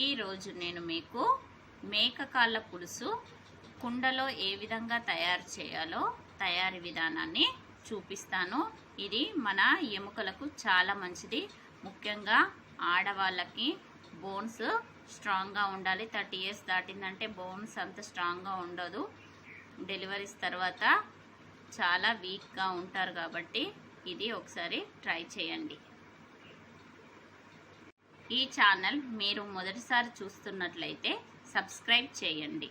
ఈరోజు నేను మీకు మేక కాళ్ళ పులుసు కుండలో ఏ విధంగా తయారు చేయాలో తయారీ విధానాన్ని చూపిస్తాను. ఇది మన ఎముకలకు చాలా మంచిది. ముఖ్యంగా ఆడవాళ్ళకి బోన్స్ స్ట్రాంగ్గా ఉండాలి. థర్టీ ఇయర్స్ దాటిందంటే బోన్స్ అంత స్ట్రాంగ్గా ఉండదు. డెలివరీస్ తర్వాత చాలా వీక్గా ఉంటారు కాబట్టి ఇది ఒకసారి ట్రై చేయండి. ఈ ఛానల్ మీరు మొదటిసారి చూస్తున్నట్లయితే సబ్స్క్రైబ్ చేయండి.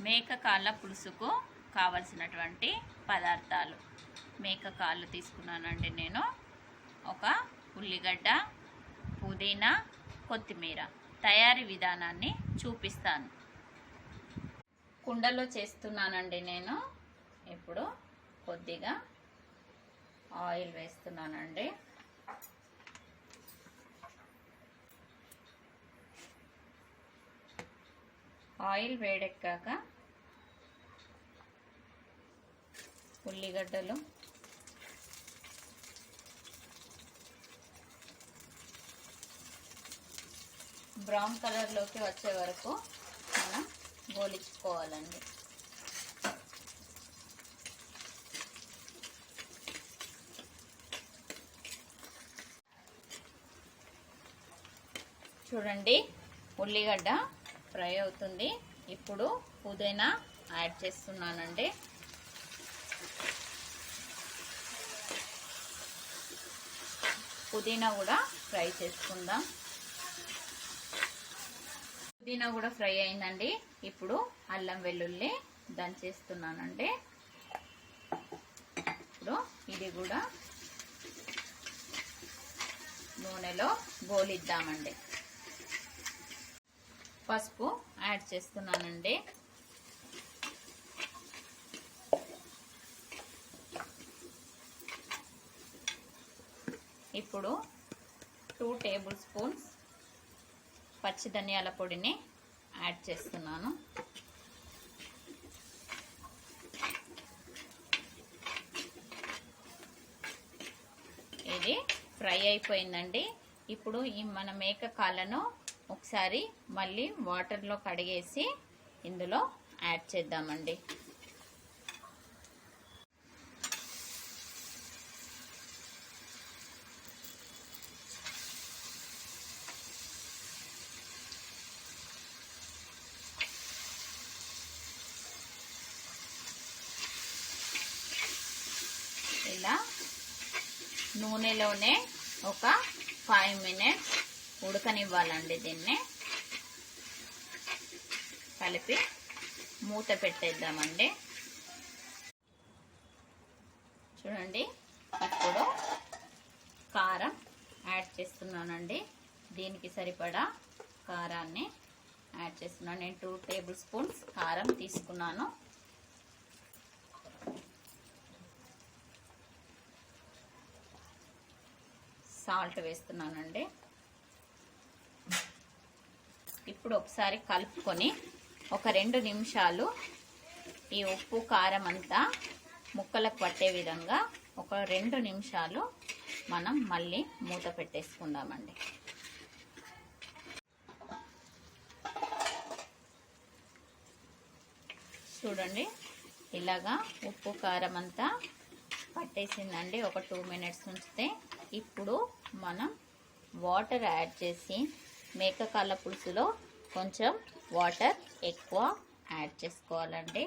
మేక కాళ్ళ పులుసుకు కావలసినటువంటి పదార్థాలు. మేక కాళ్ళు తీసుకున్నానండి నేను. ఒక ఉల్లిగడ్డ పుదీనా కొత్తిమీర తయారీ విధానాన్ని చూపిస్తాను. కుండలో చేస్తున్నానండి నేను. ఇప్పుడు కొద్దిగా ఆయిల్ వేస్తున్నానండి. ఆయిల్ వేడెక్కాక ఉల్లిగడ్డలు బ్రౌన్ కలర్లోకి వచ్చే వరకు మనం గోలించుకోవాలండి. చూడండి ఉల్లిగడ్డ ఫ్రై అవుతుంది. ఇప్పుడు పుదీనా యాడ్ చేస్తున్నానండి. పుదీనా కూడా ఫ్రై చేసుకుందాం. పుదీనా కూడా ఫ్రై అయిందండి. ఇప్పుడు అల్లం వెల్లుల్లి దంచేస్తున్నానండి. ఇప్పుడు ఇది కూడా నూనెలో గోలిద్దామండి. పసుపు యాడ్ చేస్తున్నానండి. ఇప్పుడు టూ టేబుల్ స్పూన్స్ పచ్చి ధనియాల పొడిని యాడ్ చేస్తున్నాను. ఇది ఫ్రై అయిపోయిందండి. ఇప్పుడు ఈ మన మేక కాళ్ళను ఒకసారి మళ్ళీ వాటర్లో కడిగేసి ఇందులో యాడ్ చేద్దామండి. ఇలా నూనెలోనే ఒక ఫైవ్ మినిట్స్ ఉడకనివ్వాలండి దీన్ని. కలిపి మూత పెట్టేద్దామండి. చూడండి ఇప్పుడు కారం యాడ్ చేస్తున్నానండి. దీనికి సరిపడా కారాన్ని యాడ్ చేస్తున్నాను. నేను టూ టేబుల్ స్పూన్స్ కారం తీసుకున్నాను. సాల్ట్ వేస్తున్నానండి. ఇప్పుడు ఒకసారి కలుపుకొని ఒక రెండు నిమిషాలు ఈ ఉప్పు కారం అంతా ముక్కలకు పట్టే విధంగా ఒక రెండు నిమిషాలు మనం మళ్ళీ మూత పెట్టేసుకుందామండి. చూడండి ఇలాగా ఉప్పు కారం అంతా పట్టేసిందండి. ఒక టూ మినిట్స్ ఉంచితే ఇప్పుడు మనం వాటర్ యాడ్ చేసి మేకకాల పులుసులో కొంచెం వాటర్ ఎక్కువ యాడ్ చేసుకోవాలండి.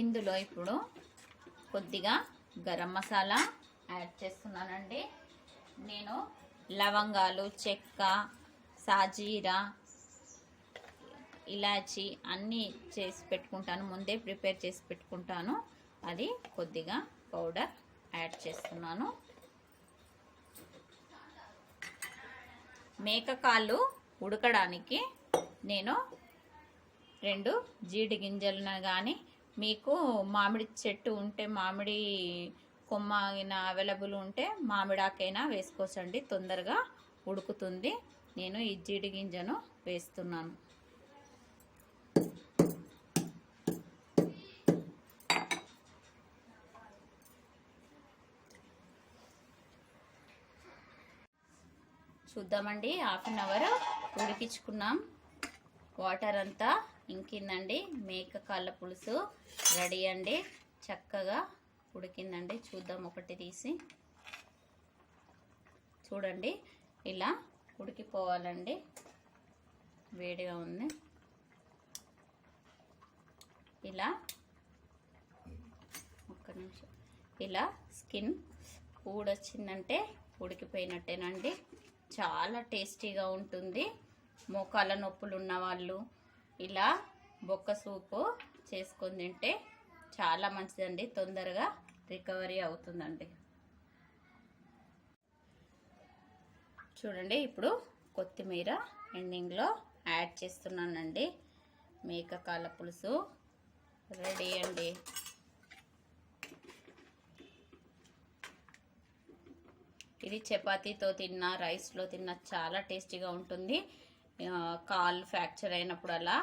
ఇందులో ఇప్పుడు కొద్దిగా గరం మసాలా యాడ్ చేస్తున్నానండి. నేను లవంగాలు చెక్క సాజీరా ఇలాచి అన్నీ చేసి పెట్టుకుంటాను. ముందే ప్రిపేర్ చేసి పెట్టుకుంటాను. అది కొద్దిగా పౌడర్ యాడ్ చేస్తున్నాను. మేకకాళ్ళు ఉడకడానికి నేను రెండు జీడి గింజలను కానీ మీకు మామిడి చెట్టు ఉంటే మామిడి కొమ్మ అవైలబుల్ ఉంటే మామిడాకైనా వేసుకోవచ్చండి తొందరగా ఉడుకుతుంది. నేను ఈ జీడి గింజను వేస్తున్నాను. చూద్దామండి. హాఫ్ అన్ అవర్ ఉడికించుకున్నాం. వాటర్ అంతా ఇంకిందండి. మేక కాళ్ళ పులుసు రెడీ అండి. చక్కగా ఉడికిందండి. చూద్దాం ఒకటి తీసి. చూడండి. ఇలా ఉడికిపోవాలండి. వేడిగా ఉంది. ఇలా ఒక్క నిమిషం. ఇలా స్కిన్ ఊడొచ్చిందంటే ఉడికిపోయినట్టేనండి. చాలా టేస్టీగా ఉంటుంది. మోకాళ్ళ నొప్పులు ఉన్న వాళ్ళు ఇలా బొక్క సూపు చేసుకొని తింటే చాలా మంచిదండి. తొందరగా రికవరీ అవుతుందండి. చూడండి ఇప్పుడు కొత్తిమీర ఎండింగ్లో యాడ్ చేస్తున్నానండి. మేక పులుసు రెడీ అండి. ఇది చపాతీతో తిన్నా రైస్లో తిన్నా చాలా టేస్టీగా ఉంటుంది. కాల్ ఫ్రాక్చర్ అయినప్పుడు అలా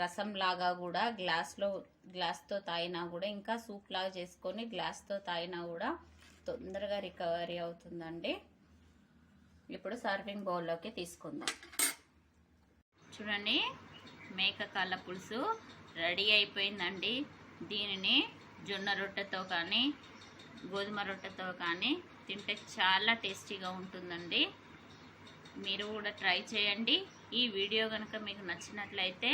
రసం లాగా కూడా గ్లాస్లో గ్లాస్తో తాగినా కూడా ఇంకా సూప్ లాగా చేసుకొని గ్లాస్తో తాగినా కూడా తొందరగా రికవరీ అవుతుందండి. ఇప్పుడు సర్వింగ్ బౌల్లోకి తీసుకుందాం. చూడండి మేక కాళ్ళ పులుసు రెడీ అయిపోయిందండి. దీనిని జొన్న రొట్టెతో కానీ గోధుమ రొట్టెతో కానీ తింటే చాలా టేస్టీగా ఉంటుందండి. మీరు కూడా ట్రై చేయండి. ఈ వీడియో కనుక మీకు నచ్చినట్లయితే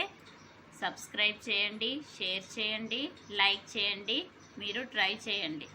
సబ్స్క్రైబ్ చేయండి షేర్ చేయండి లైక్ చేయండి మీరు ట్రై చేయండి.